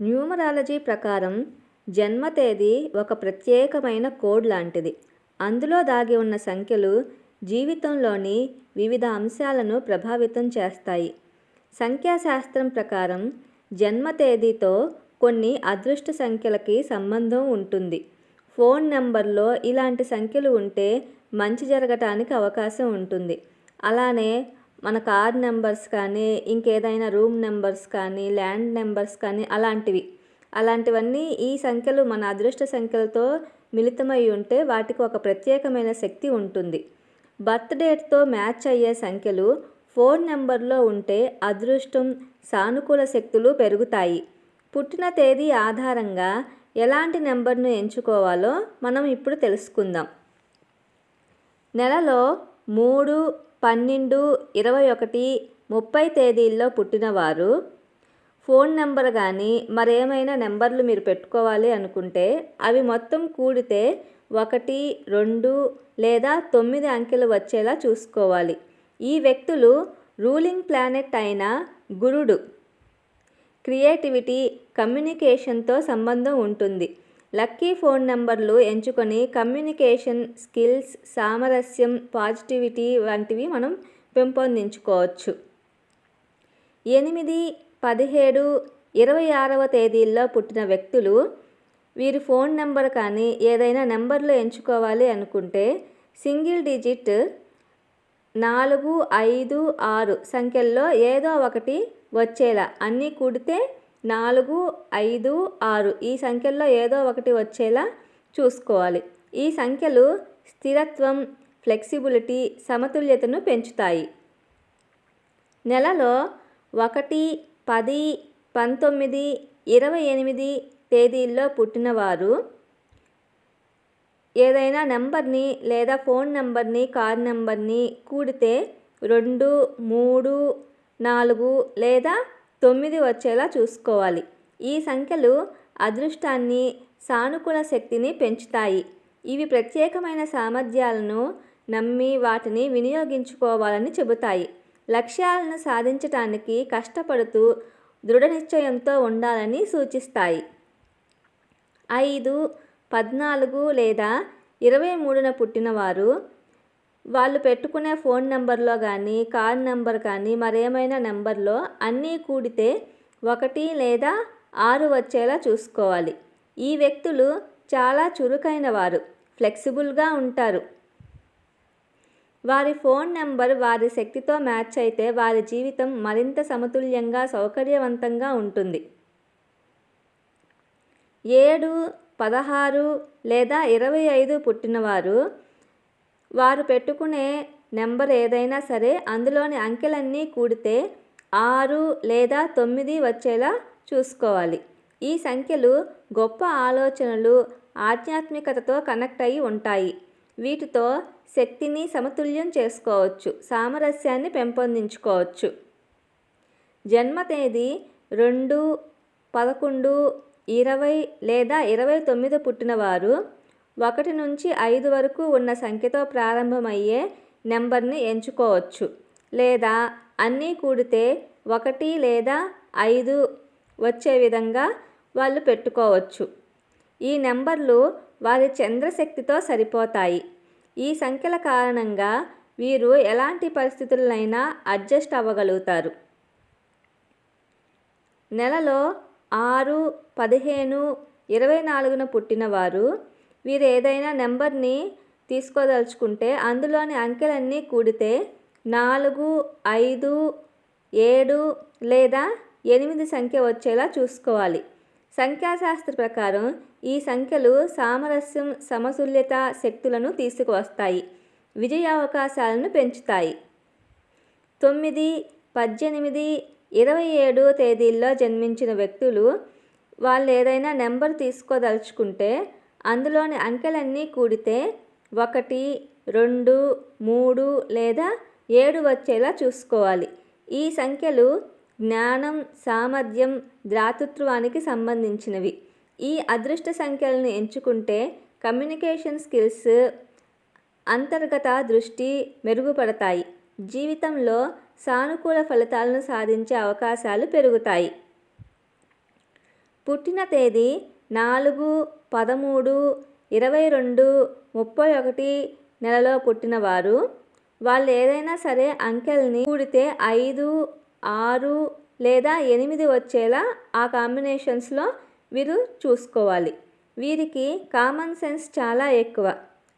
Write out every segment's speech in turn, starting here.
Numerology ప్రకారం జన్మ తేదీ ఒక ప్రత్యేకమైన కోడ్ లాంటిది. అందులో దాగి ఉన్న సంఖ్యలు జీవితంలోని వివిధ అంశాలను ప్రభావితం చేస్తాయి. సంఖ్యాశాస్త్రం ప్రకారం జన్మ తేదీతో కొన్ని అదృష్ట సంఖ్యలకి సంబంధం ఉంటుంది. ఫోన్ నెంబర్లో ఇలాంటి సంఖ్యలు ఉంటే మంచి జరగటానికి అవకాశం ఉంటుంది. అలానే మన కార్ నెంబర్స్ కానీ ఇంకేదైనా రూమ్ నెంబర్స్ కానీ ల్యాండ్ నెంబర్స్ కానీ అలాంటివి. అలాంటివన్నీ ఈ సంఖ్యలు మన అదృష్ట సంఖ్యలతో మిళితమై ఉంటే వాటికి ఒక ప్రత్యేకమైన శక్తి ఉంటుంది. బర్త్ డేట్తో మ్యాచ్ అయ్యే సంఖ్యలు ఫోన్ నెంబర్లో ఉంటే అదృష్టం సానుకూల శక్తులు పెరుగుతాయి. పుట్టిన తేదీ ఆధారంగా ఎలాంటి నెంబర్ను ఎంచుకోవాలో మనం ఇప్పుడు తెలుసుకుందాం. నెలలో మూడు పన్నెండు ఇరవై ఒకటి ముప్పై తేదీల్లో పుట్టినవారు. ఫోన్ నెంబర్ కానీ మరేమైనా నెంబర్లు మీరు పెట్టుకోవాలి అనుకుంటే అవి మొత్తం కూడితే ఒకటి రెండు లేదా తొమ్మిది అంకెలు వచ్చేలా చూసుకోవాలి. ఈ వ్యక్తులు రూలింగ్ ప్లానెట్ అయిన గురుడు. క్రియేటివిటీ కమ్యూనికేషన్తో సంబంధం ఉంటుంది. లక్కీ ఫోన్ నంబర్లు ఎంచుకొని కమ్యూనికేషన్ స్కిల్స్ సామరస్యం పాజిటివిటీ వంటివి మనం పెంపొందించుకోవచ్చు. ఎనిమిది పదిహేడు ఇరవై ఆరవ తేదీల్లో పుట్టిన వ్యక్తులు వీరి ఫోన్ నెంబర్ కానీ ఏదైనా నెంబర్లు ఎంచుకోవాలి అనుకుంటే సింగిల్ డిజిట్ నాలుగు ఐదు ఆరు సంఖ్యల్లో ఏదో ఒకటి వచ్చేలా అన్నీ కూడితే నాలుగు ఐదు ఆరు ఈ సంఖ్యల్లో ఏదో ఒకటి వచ్చేలా చూసుకోవాలి. ఈ సంఖ్యలు స్థిరత్వం ఫ్లెక్సిబిలిటీ సమతుల్యతను పెంచుతాయి. నెలలో ఒకటి పది పంతొమ్మిది ఇరవై ఎనిమిది తేదీల్లో పుట్టినవారు ఏదైనా నెంబర్ని లేదా ఫోన్ నెంబర్ని కార్ నెంబర్ని కూడితే రెండు మూడు నాలుగు లేదా తొమ్మిది వచ్చేలా చూసుకోవాలి. ఈ సంఖ్యలు అదృష్టాన్ని సానుకూల శక్తిని పెంచుతాయి. ఇవి ప్రత్యేకమైన సామర్థ్యాలను నమ్మి వాటిని వినియోగించుకోవాలని చెబుతాయి. లక్ష్యాలను సాధించటానికి కష్టపడుతూ దృఢ నిశ్చయంతో ఉండాలని సూచిస్తాయి. ఐదు పద్నాలుగు లేదా ఇరవై మూడున పుట్టినవారు వాళ్ళు పెట్టుకునే ఫోన్ నెంబర్లో కానీ కార్ నెంబర్ కానీ మరేమైనా నెంబర్లో అన్నీ కూడితే ఒకటి లేదా ఆరు వచ్చేలా చూసుకోవాలి. ఈ వ్యక్తులు చాలా చురుకైన వారు ఫ్లెక్సిబుల్గా ఉంటారు. వారి ఫోన్ నెంబర్ వారి శక్తితో మ్యాచ్ అయితే వారి జీవితం మరింత సమతుల్యంగా సౌకర్యవంతంగా ఉంటుంది. ఏడు పదహారు లేదా ఇరవై ఐదు పుట్టినవారు వారు పెట్టుకునే నెంబర్ ఏదైనా సరే అందులోని అంకెలన్నీ కూడితే ఆరు లేదా తొమ్మిది వచ్చేలా చూసుకోవాలి. ఈ సంఖ్యలు గొప్ప ఆలోచనలు ఆధ్యాత్మికతతో కనెక్ట్ అయి ఉంటాయి. వీటితో శక్తిని సమతుల్యం చేసుకోవచ్చు సామరస్యాన్ని పెంపొందించుకోవచ్చు. జన్మ తేదీ రెండు పదకొండు ఇరవై లేదా ఇరవై తొమ్మిది పుట్టినవారు ఒకటి నుంచి ఐదు వరకు ఉన్న సంఖ్యతో ప్రారంభమయ్యే నెంబర్ని ఎంచుకోవచ్చు. లేదా అన్నీ కూడితే ఒకటి లేదా ఐదు వచ్చే విధంగా వాళ్ళు పెట్టుకోవచ్చు. ఈ నెంబర్లు వారి చంద్రశక్తితో సరిపోతాయి. ఈ సంఖ్యల కారణంగా వీరు ఎలాంటి పరిస్థితులైనా అడ్జస్ట్ అవ్వగలుగుతారు. నెలలో ఆరు పదిహేను ఇరవై నాలుగున పుట్టినవారు వీరు ఏదైనా నెంబర్ని తీసుకోదలుచుకుంటే అందులోని అంకెలన్నీ కూడితే నాలుగు ఐదు ఏడు లేదా ఎనిమిది సంఖ్య వచ్చేలా చూసుకోవాలి. సంఖ్యాశాస్త్ర ప్రకారం ఈ సంఖ్యలు సామరస్యం సమతుల్యత శక్తులను తీసుకువస్తాయి విజయావకాశాలను పెంచుతాయి. తొమ్మిది పద్దెనిమిది ఇరవై ఏడు తేదీల్లో జన్మించిన వ్యక్తులు వాళ్ళు ఏదైనా నెంబర్ తీసుకోదలుచుకుంటే అందులోని అంకెలన్నీ కూడితే ఒకటి రెండు మూడు లేదా ఏడు వచ్చేలా చూసుకోవాలి. ఈ సంఖ్యలు జ్ఞానం సామర్థ్యం దాతృత్వానికి సంబంధించినవి. ఈ అదృష్ట సంఖ్యలను ఎంచుకుంటే కమ్యూనికేషన్ స్కిల్స్ అంతర్గత దృష్టి మెరుగుపడతాయి. జీవితంలో సానుకూల ఫలితాలను సాధించే అవకాశాలు పెరుగుతాయి. పుట్టిన తేదీ నాలుగు పదమూడు ఇరవై రెండు ముప్పై ఒకటి నెలలో పుట్టినవారు. వాళ్ళు ఏదైనా సరే అంకెల్ని కూడితే ఐదు ఆరు లేదా ఎనిమిది వచ్చేలా ఆ కాంబినేషన్స్లో వీరు చూసుకోవాలి. వీరికి కామన్ సెన్స్ చాలా ఎక్కువ.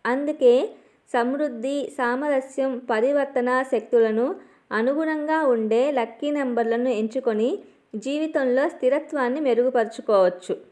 అందుకే సమృద్ధి సామరస్యం పరివర్తన శక్తులను అనుగుణంగా ఉండే లక్కీ నెంబర్లను ఎంచుకొని జీవితంలో స్థిరత్వాన్ని మెరుగుపరుచుకోవచ్చు.